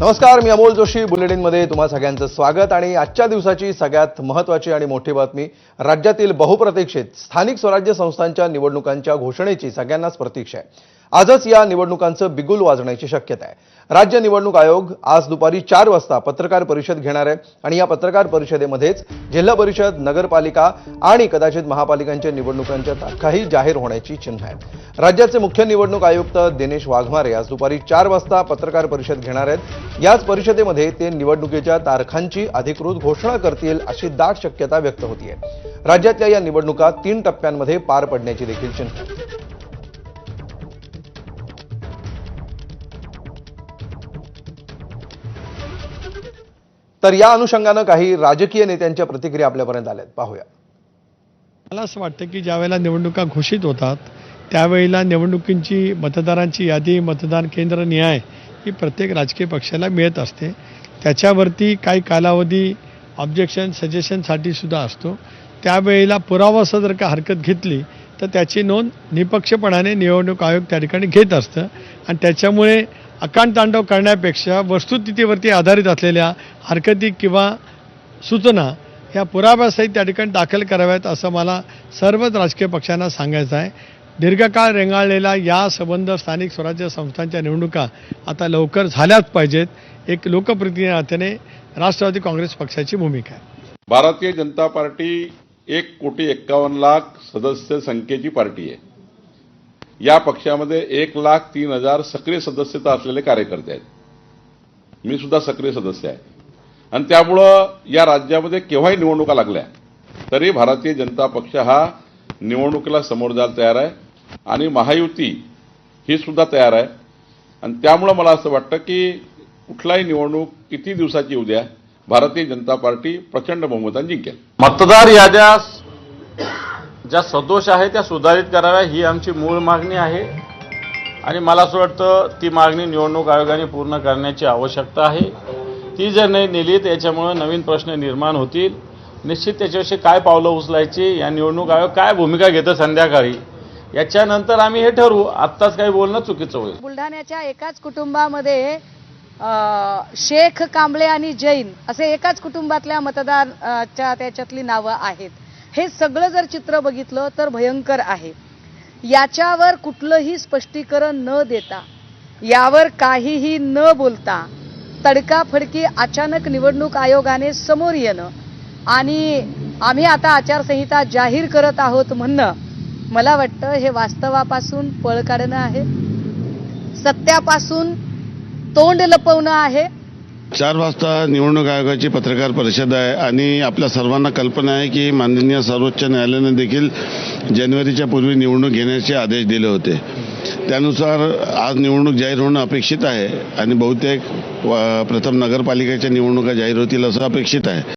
नमस्कार मी अमोल जोशी. बुलेटिनमध्ये तुम्हा सगळ्यांचं स्वागत आणि आजच्या दिवसाची सगळ्यात महत्त्वाची आणि मोठी बातमी राज्यातील बहुप्रतीक्षित स्थानिक स्वराज्य संस्थांच्या निवडणुकांच्या घोषणेची सगळ्यांनाच प्रतीक्षा आहे. आजच या निवडणुकांचं बिगुल वाजण्याची शक्यता आहे. राज्य निवडणूक आयोग आज दुपारी चार वाजता पत्रकार परिषद घेणार आहे आणि या पत्रकार परिषदेमध्येच जिल्हा परिषद नगरपालिका आणि कदाचित महापालिकांच्या निवडणुकांच्या तारखाही जाहीर होण्याची चिन्ह आहेत. राज्याचे मुख्य निवडणूक आयुक्त दिनेश वाघमारे आज दुपारी चार वाजता पत्रकार परिषद घेणार आहेत. याच परिषदेमध्ये ते निवडणुकीच्या तारखांची अधिकृत घोषणा करतील अशी दाट शक्यता व्यक्त होतीये. राज्यातल्या या निवडणुका तीन टप्प्यांमध्ये पार पडण्याची देखील चिन्ह तर या अनुषंगानं काही राजकीय नेत्यांच्या प्रतिक्रिया आपल्यापर्यंत आल्यात. पाहूया. मला असं वाटतं की ज्यावेळेला निवडणुका घोषित होतात त्यावेळेला निवडणुकींची मतदारांची यादी मतदान केंद्र न्याय ही प्रत्येक राजकीय पक्षाला मिळत असते. त्याच्यावरती काही कालावधी ऑब्जेक्शन सजेशनसाठी सुद्धा असतो. त्यावेळेला पुरावासह जर का हरकत घेतली तर त्याची नोंद निपक्षपणाने निवडणूक आयोग त्या ठिकाणी घेत असतं. आणि त्याच्यामुळे अकांड तांडव करण्यापेक्षा वस्तुस्थितीवरती आधारित असलेल्या हरकती किंवा सूचना ह्या पुराव्यासहित त्या ठिकाणी दाखल कराव्यात असं मला सर्वच राजकीय पक्षांना सांगायचं आहे. दीर्घकाळ रेंगाळलेला या संबंध स्थानिक स्वराज्य संस्थांच्या निवडणुका आता लवकर झाल्याच पाहिजेत. एक लोकप्रतिनिधी नात्याने राष्ट्रवादी काँग्रेस पक्षाची भूमिका आहे. भारतीय जनता पार्टी एक कोटी एक्कावन्न लाख सदस्य संख्येची पार्टी आहे. या पक्षामध्ये एक लाख तीन हजार सक्रिय सदस्यता असलेले कार्यकर्ते आहेत. मी सुद्धा सक्रिय सदस्य आहे. आणि त्यामुळं या राज्यामध्ये केव्हाही निवडणुका लागल्या तरी भारतीय जनता पक्ष हा निवडणुकीला समोर जायला तयार आहे आणि महायुती ही सुद्धा तयार आहे. आणि त्यामुळं मला असं वाटतं की कुठलाही निवडणूक किती दिवसाची उद्या भारतीय जनता पार्टी प्रचंड बहुमतान जिंकेल. मतदार याद्या ज्या सदोष आहे त्या सुधारित कराव्या ही आमची मूळ मागणी आहे. आणि मला असं वाटतं ती मागणी निवडणूक आयोगाने पूर्ण करण्याची आवश्यकता आहे. ती जर नाही नेली तर याच्यामुळं नवीन प्रश्न निर्माण होतील. निश्चित त्याच्याविषयी काय पावलं उचलायची या निवडणूक आयोग काय भूमिका घेतं संध्याकाळी याच्यानंतर आम्ही हे ठरवू. आत्ताच काही बोलणं चुकीचं होईल. बुलढाण्याच्या एकाच कुटुंबामध्ये शेख कांबळे आणि जैन असे एकाच कुटुंबातल्या मतदारच्या त्याच्यातली नावं आहेत. हे सगळं जर चित्र बघितलं तर भयंकर आहे. याच्यावर कुठलंही स्पष्टीकरण न देता यावर काहीही न बोलता तडकाफडकी अचानक निवडणूक आयोगाने समोर येणं आणि आम्ही आता आचारसंहिता जाहीर करत आहोत म्हणणं मला वाटतं हे वास्तवापासून पळ काढणं आहे. सत्यापासून तोंड लपवणं आहे. चार वाजता निवडणूक आयोगाची पत्रकार परिषद आहे आणि आपल्या सर्वांना कल्पना आहे की माननीय सर्वोच्च न्यायालयाने देखील जानेवारीच्या पूर्वी निवडणूक घेण्याचे आदेश दिले होते. त्यानुसार आज निवडणूक जाहीर होणं अपेक्षित आहे आणि बहुतेक प्रथम नगरपालिकेच्या निवडणुका जाहीर होतील असं अपेक्षित आहे.